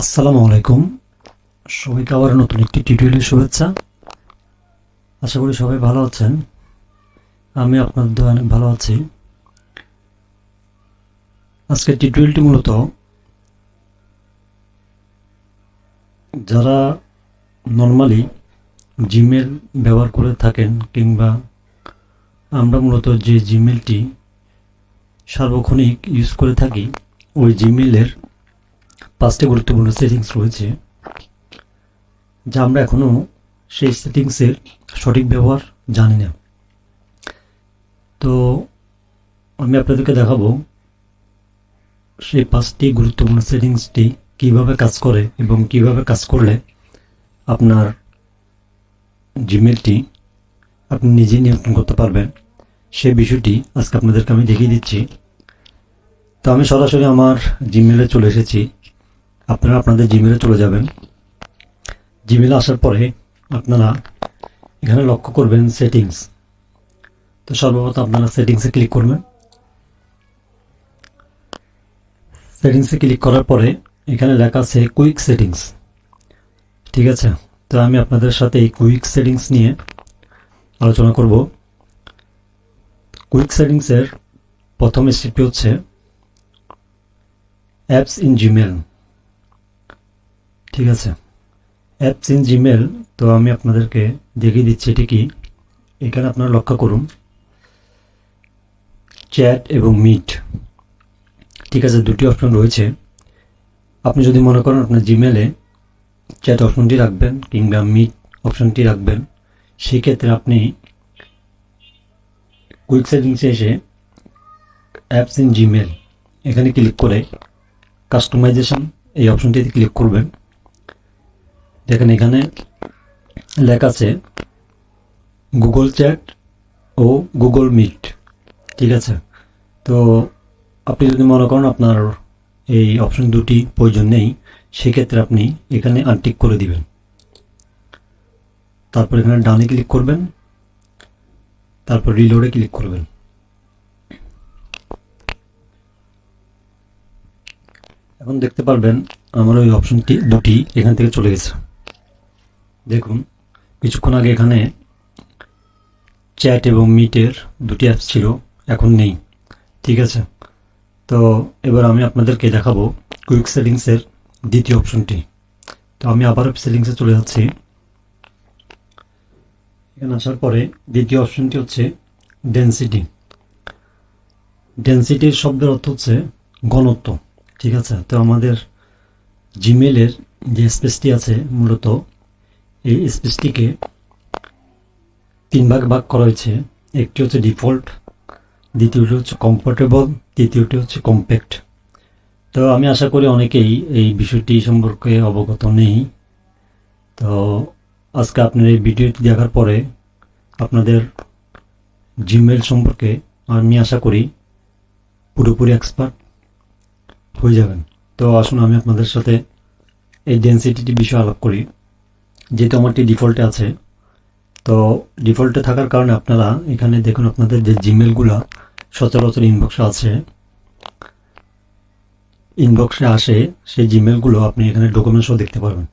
আসসালামু আলাইকুম। সবাইকে আবার নতুন একটি টিউটোরিয়ালের শুভেচ্ছা। আশা করি সবাই ভালো আছেন। আমি আপনাদের দোয়া অনেক ভালো আছি। আজকের টিউটোরিয়ালটি মূলত যারা নর্মালি জিমেল ব্যবহার করে থাকেন কিংবা আমরা মূলত যে জিমেলটি সার্বক্ষণিক ইউজ করে থাকি, ওই জিমেলের পাঁচটি গুরুত্বপূর্ণ সেটিংস রয়েছে, যা আমরা এখনও সেই সেটিংসের সঠিক ব্যবহার জানি না। তো আমি আপনাদেরকে দেখাবো সেই পাঁচটি গুরুত্বপূর্ণ সেটিংসটি কীভাবে কাজ করে এবং কীভাবে কাজ করলে আপনার জিমেলটি আপনি নিজেই নিয়ন্ত্রণ করতে পারবেন। সেই বিষয়টি আজকে আপনাদেরকে আমি দেখিয়ে দিচ্ছি। তো আমি সরাসরি আমার জিমেলে চলে এসেছি। আপনারা আপনাদের জিমেলে চলে যাবেন। জিমেলে আসার পরে আপনারা এখানে লক্ষ্য করবেন সেটিংস তো সর্বপ্রথম আপনারা সেটিংসে ক্লিক করবেন। সেটিংসে ক্লিক করার পরে এখানে লেখা আছে কুইক সেটিংস ঠিক আছে? তো আমি আপনাদের সাথে এই কুইক সেটিংস নিয়ে আলোচনা করব। কুইক সেটিংসের প্রথম স্টেপটি হচ্ছে অ্যাপস ইন জিমেল ঠিক আছে। অ্যাপস ইন জিমেল তো আমি আপনাদেরকে দেখিয়ে দিচ্ছি এটি কি। এখানে আপনারা লক্ষ্য করুন। চ্যাট এবং মিট ঠিক আছে, দুটি অপশন রয়েছে। আপনি যদি মনে করেন আপনার জিমেলে চ্যাট অপশনটি রাখবেন কিংবা মিট অপশনটি রাখবেন, সেক্ষেত্রে আপনি কুইক সেটিংসে এসে অ্যাপস ইন জিমেল এখানে ক্লিক করে কাস্টমাইজেশন এই অপশনটিতে ক্লিক করবেন। দেখেন এখানে লেখা আছে গুগল চ্যাট ও গুগল মিট ঠিক আছে? তো আপনি যদি মনে করেন আপনার এই অপশন দুটি প্রয়োজন নেই, সেক্ষেত্রে আপনি এখানে আনটিক করে দিবেন। তারপর এখানে ডানে ক্লিক করবেন, তারপর রিলোডে ক্লিক করবেন। এখন দেখতে পারবেন আমার ওই অপশনটি দুটি এখান থেকে চলে গেছে। দেখুন, কিছুক্ষণ আগে এখানে চ্যাট এবং মিটের দুটি অ্যাপস ছিল, এখন নেই। ঠিক আছে? তো এবার আমি আপনাদেরকে দেখাবো কুইক সেটিংসের দ্বিতীয় অপশনটি। তো আমি আবার সেটিংসে চলে যাচ্ছি। এখানে আসার পরে দ্বিতীয় অপশনটি হচ্ছে ডেন্সিটি। ডেন্সিটির শব্দের অর্থ হচ্ছে ঘনত্ব। ঠিক আছে? তো আমাদের জিমেলের যে স্পেসটি আছে, মূলত এই স্পেসটিকে তিন ভাগ ভাগ করা হয়েছে। একটি হচ্ছে ডিফল্ট, দ্বিতীয়টি হচ্ছে কমফোর্টেবল, তৃতীয়টি হচ্ছে কম্প্যাক্ট। তো আমি আশা করি অনেকেই এই বিষয়টি সম্পর্কে অবগত নেই। তো আজকে আপনার এই ভিডিওটি দেখার পরে আপনাদের জিমেল সম্পর্কে আমি আশা করি পুরোপুরি এক্সপার্ট হয়ে যাবেন। তো আসুন আমি আপনাদের সাথে এই ডেন্সিটিটি বিষয়ে আলাপ করি। যেহেতু আমারটি ডিফল্টে আছে, তো ডিফল্টে থাকার কারণে আপনারা এখানে দেখুন আপনাদের যে জিমেলগুলো সচরাচর ইনবক্সে আছে। ইনবক্সে আসে সেই জিমেলগুলো আপনি এখানে ডকুমেন্টসও দেখতে পারবেন,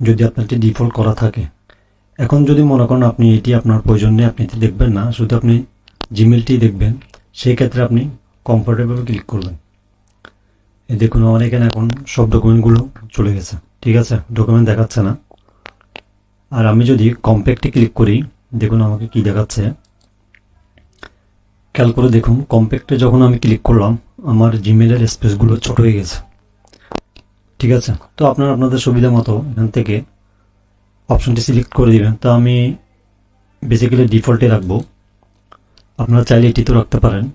যদি আপনারটি ডিফল্ট করা থাকে। এখন যদি মনে করেন আপনি এটি আপনার প্রয়োজন নেই, আপনি এটি দেখবেন না, শুধু আপনি জিমেলটি দেখবেন, সেই ক্ষেত্রে আপনি কমফোর্টেবল ক্লিক করবেন। দেখুন, আমার এখানে এখন সব ডকুমেন্টগুলো চলে গেছে, ঠিক আছে? ডকুমেন্ট দেখাচ্ছে না। আর আমি যদি কম্প্যাক্টে ক্লিক করি, দেখুন আমাকে কি দেখাচ্ছে। খেয়াল করে দেখুন কম্প্যাক্টে যখন আমি ক্লিক করলাম, আমার জিমেলের স্পেসগুলো ছোট হয়ে গেছে। ঠিক আছে? তো আপনারা আপনাদের সুবিধা মতো এখান থেকে অপশনটি সিলেক্ট করে দিবেন। তো আমি বেসিক্যালি ডিফল্টে রাখব। আপনারা চাইলে এটি তো রাখতে পারেন।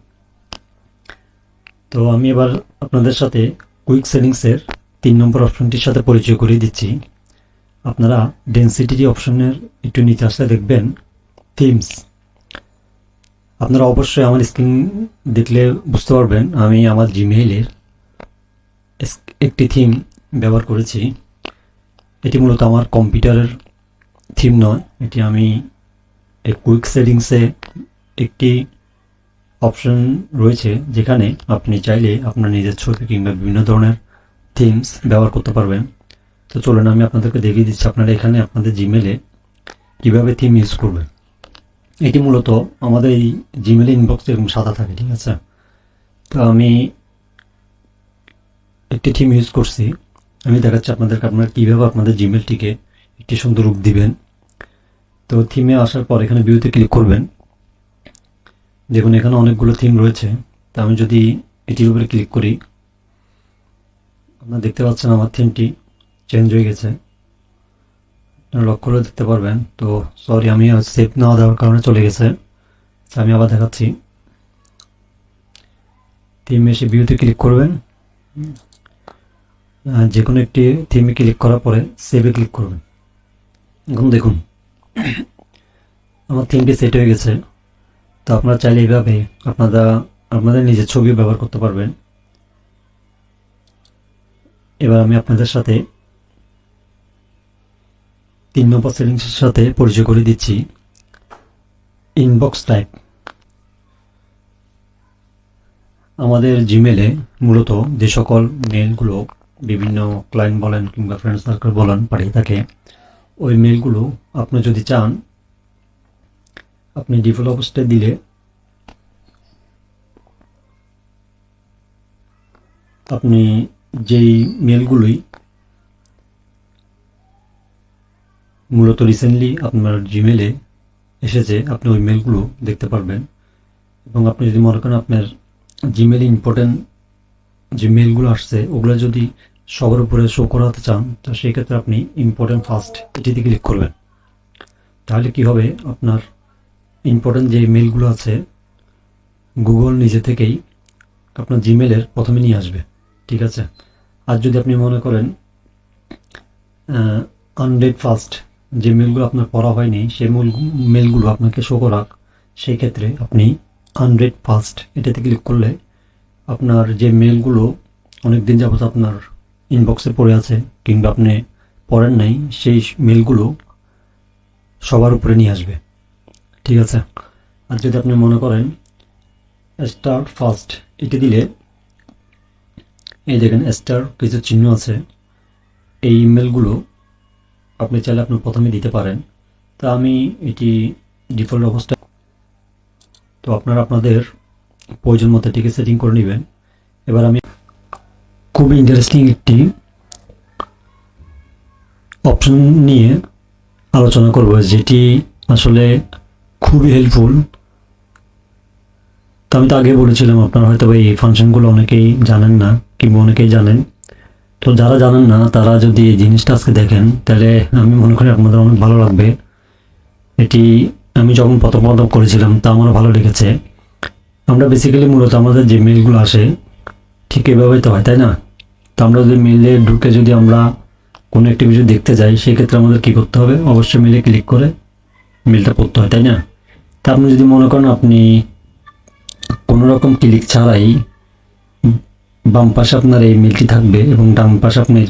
তো আমি এবার আপনাদের সাথে কুইক সেটিংসের তিন নম্বর অপশনটির সাথে পরিচয় করিয়ে দিচ্ছি। আপনারা ডেন্সিটি অপশনের একটু নিচে আসলে দেখবেন থিমস আপনারা অবশ্যই আমার স্ক্রিন দেখলে বুঝতে পারবেন, আমি আমার জিমেইলের একটি থিম ব্যবহার করেছি। এটি মূলত আমার কম্পিউটারের থিম নয়, এটি আমি এই কুইক সেটিংসে একটি অপশন রয়েছে, যেখানে আপনি চাইলে আপনার নিজের ছবি কিংবা বিভিন্ন ধরনের থিমস ব্যবহার করতে পারবেন। তো চলুন, আমি আপনাদেরকে দেখিয়ে দিচ্ছি আপনারা এখানে আপনাদের জিমেলে কীভাবে থিম ইউজ করবেন। এটি মূলত আমাদের এই জিমেল ইনবক্স এরকম সাদা থাকে, ঠিক আছে? তো আমি একটি থিম ইউজ করছি। আমি দেখাচ্ছি আপনাদেরকে আপনারা কীভাবে আপনাদের জিমেলটিকে একটি সুন্দর রূপ দিবেন। তো থিমে আসার পর এখানে ভিউতে ক্লিক করবেন। দেখুন, এখানে অনেকগুলো থিম রয়েছে। তা আমি যদি এটির উপরে ক্লিক করি, আপনারা দেখতে পাচ্ছেন আমার থিমটি চেঞ্জ হয়ে গেছে। আপনারা লক্ষ্য করে দেখতে পারবেন। তো সরি আমি সেভ না দেওয়ার কারণে চলে গেছে। আমি আবার দেখাচ্ছি। থিম এসে ভিউতে ক্লিক করবেন। যে কোনো একটি থিমে ক্লিক করার পরে সেভে ক্লিক করবেন। এখন দেখুন, আমার থিমটি সেট হয়ে গেছে। তো আপনারা চাইলে এইভাবে আপনারা, আপনাদের নিজের ছবি ব্যবহার করতে পারবেন। এবার আমি আপনাদের সাথে তিন নম্বর সেটিংসের সাথে পরিচয় করে দিচ্ছি। ইনবক্স টাইপ আমাদের জিমেলে মূলত যে সকল মেলগুলো বিভিন্ন ক্লায়েন্ট বলেন কিংবা ফ্রেন্ড সার্কেল বলেন, পাঠিয়ে থাকে, ওই মেলগুলো আপনি যদি চান, আপনি অবস্থায় দিলে আপনি যেই মেলগুলোই মূলত রিসেন্টলি আপনার জিমেলে এসেছে, আপনি ওই মেলগুলো দেখতে পারবেন। এবং আপনি যদি মনে করেন আপনার জিমেলে ইম্পর্টেন্ট যে মেলগুলো আসছে, ওগুলো যদি সবার উপরে শো করাতে চান, তো সেই ক্ষেত্রে আপনি ইম্পর্টেন্ট ফার্স্ট এটিতে ক্লিক করবেন। তাহলে কি হবে? আপনার ইম্পর্টেন্ট যে মেলগুলো আছে গুগল নিজে থেকেই আপনার জিমেলের প্রথমে নিয়ে আসবে। ঠিক আছে? আর যদি আপনি মনে করেন আনডেড ফার্স্ট যে মেলগুলো আপনার পড়া হয়নি সেই মেল মেলগুলো আপনাকে শো করাক। সেই ক্ষেত্রে আপনি আনডেড ফার্স্ট এটাতে ক্লিক করলে আপনার যে মেলগুলো অনেক দিন যাবত আপনার ইনবক্সে পড়ে আছে কিংবা আপনি পড়েন নাই, সেই মেলগুলো সবার উপরে নিয়ে আসবে। ঠিক আছে? আর যদি আপনি মনে করেন স্টার ফার্স্ট এটি দিলে, এই দেখেন স্টার কিছু চিহ্ন আছে, এই ইমেলগুলো আপনি চাইলে আপনি প্রথমে দিতে পারেন। তা আমি এটি ডিফল্ট অবস্থা তো আপনারা আপনাদের প্রয়োজন মতো এটিকে সেটিং করে নেবেন। এবার আমি খুবই ইন্টারেস্টিং একটি অপশন নিয়ে আলোচনা করব, যেটি আসলে খুবই হেল্পফুল তো আমি তো আগে বলেছিলাম, আপনারা হয়তো এই ফাংশনগুলো অনেকেই জানেন না, কিংবা অনেকেই জানেন। তো যারা জানেন না, তারা যদি এই জিনিসটা আজকে দেখেন, তাহলে আমি মনে করি আপনাদের অনেক ভালো লাগবে। এটি আমি যখন প্রথম প্রথম করেছিলাম, তা আমার ভালো লেগেছে। আমরা বেসিক্যালি মূলত আমাদের যে মেলগুলো আসে, ঠিক এভাবেই তো হয়, তাই না? তো আমরা যদি মেলে ঢুকে যদি আমরা কোনো একটি কিছু দেখতে যাই সেক্ষেত্রে আমাদের কী করতে হবে? অবশ্যই মেলে ক্লিক করে মেলটা পড়তে হয়, তাই না? তা আপনি যদি মনে করেন আপনি কোনো রকম ক্লিক ছাড়াই বাম পাশে আপনার এই মেলটি থাকবে এবং ডান পাশে আপনার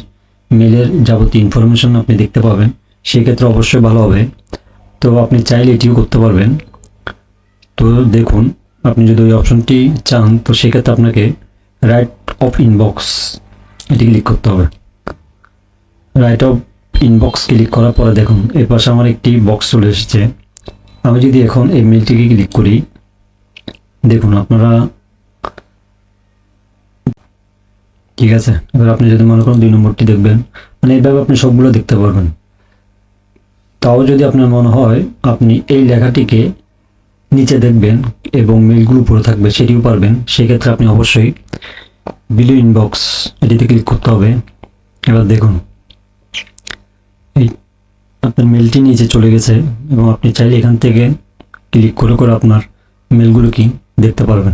মেলের যাবতীয় ইনফরমেশন আপনি দেখতে পাবেন। সেক্ষেত্রে অবশ্যই ভালো হবে। তো আপনি চাইলে এটিও করতে পারবেন। তো দেখুন, আপনি যদি ওই অপশনটি চান, তো সেক্ষেত্রে আপনাকে রাইট অফ ইনবক্স এটি ক্লিক করতে হবে। রাইট অফ ইনবক্স ক্লিক করার পরে দেখুন এর পাশে আমার একটি বক্স চলে এসেছে। আমি যদি এখন এই মেলটিকে ক্লিক করি, দেখুন আপনারা ঠিক আছে? এবার আপনি যদি মনে করেন দুই নম্বরটি দেখবেন মানে এইভাবে আপনি সবগুলো দেখতে পারবেন। তাও যদি আপনার মনে হয় আপনি এই লেখাটিকে নিচে দেখবেন এবং মেলগুলো উপরে থাকবে, সেটিও পারবেন। সেক্ষেত্রে আপনি অবশ্যই বিলু ইনবক্স এটিতে ক্লিক করতে হবে। এবার দেখুন, এই আপনার মেলটি নিচে চলে গেছে এবং আপনি চাইলে এখান থেকে ক্লিক করে করে আপনার মেলগুলো কি দেখতে পারবেন।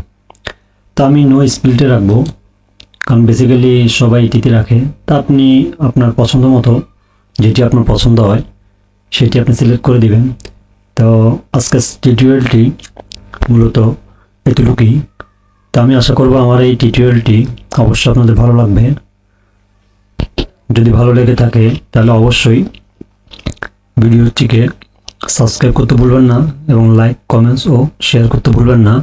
তা আমি নো স্পিলটে রাখব। কারণ বেসিক্যালি সবাই এটিতে রাখে। তা আপনি আপনার পছন্দ মতো যেটি আপনার পছন্দ হয়, সেটি আপনি সিলেক্ট করে দিবেন। তো আজকের টিউটোরিয়ালটি মূলত এতটুকুই। তা আমি আশা করব আমার এই টিউটোরিয়ালটি অবশ্যই আপনাদের ভালো লাগবে। যদি ভালো লেগে থাকে, তাহলে অবশ্যই ভিডিওটিকে সাবস্ক্রাইব করতে ভুলবেন না এবং লাইক কমেন্টস ও শেয়ার করতে ভুলবেন না।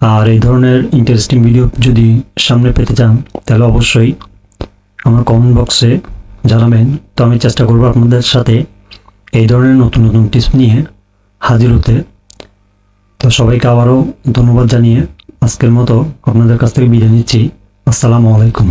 আর এই ধরনের ইন্টারেস্টিং ভিডিও যদি সামনে পেতে চান, তাহলে অবশ্যই আমার কমেন্ট বক্সে জানাবেন। তো আমি চেষ্টা করব আপনাদের সাথে এই ধরনের নতুন নতুন টিপস নিয়ে হাজির হতে। তো সবাইকে আবারও ধন্যবাদ জানিয়ে আজকের মতো আপনাদের কাছ থেকে বিদায় নিচ্ছি। আসসালামু আলাইকুম।